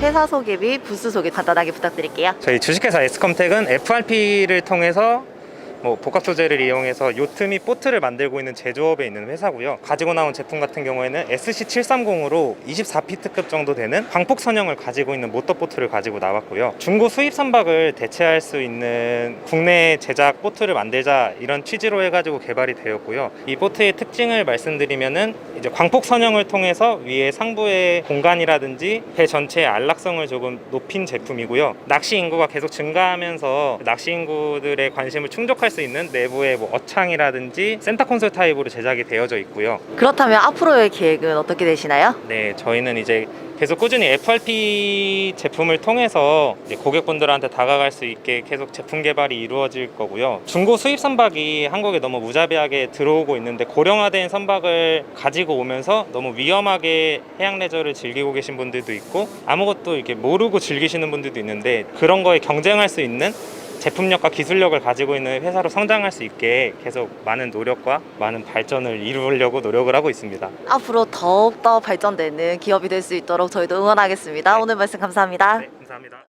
회사 소개 및 부스 소개 간단하게 부탁드릴게요. 저희 주식회사 에스컴텍은 FRP를 통해서 뭐 복합 소재를 이용해서 요트 및 보트를 만들고 있는 제조업에 있는 회사고요. 가지고 나온 제품 같은 경우에는 SC730으로 24피트급 정도 되는 광폭 선형을 가지고 있는 모터 보트를 가지고 나왔고요. 중고 수입 선박을 대체할 수 있는 국내 제작 보트를 만들자 이런 취지로 해가지고 개발이 되었고요. 이 보트의 특징을 말씀드리면은 이제 광폭 선형을 통해서 위에 상부의 공간이라든지 배 전체의 안락성을 조금 높인 제품이고요. 낚시 인구가 계속 증가하면서 낚시 인구들의 관심을 충족할 수 있는 내부의 뭐 어창이라든지 센터 콘솔 타입으로 제작이 되어져 있고요. 그렇다면 앞으로의 계획은 어떻게 되시나요? 네, 저희는 이제 계속 꾸준히 FRP 제품을 통해서 이제 고객분들한테 다가갈 수 있게 계속 제품 개발이 이루어질 거고요. 중고 수입 선박이 한국에 너무 무자비하게 들어오고 있는데 고령화된 선박을 가지고 오면서 너무 위험하게 해양 레저를 즐기고 계신 분들도 있고 아무것도 이렇게 모르고 즐기시는 분들도 있는데 그런 거에 경쟁할 수 있는 제품력과 기술력을 가지고 있는 회사로 성장할 수 있게 계속 많은 노력과 많은 발전을 이루려고 노력을 하고 있습니다. 앞으로 더욱더 발전되는 기업이 될 수 있도록 저희도 응원하겠습니다. 네. 오늘 말씀 감사합니다. 네, 감사합니다.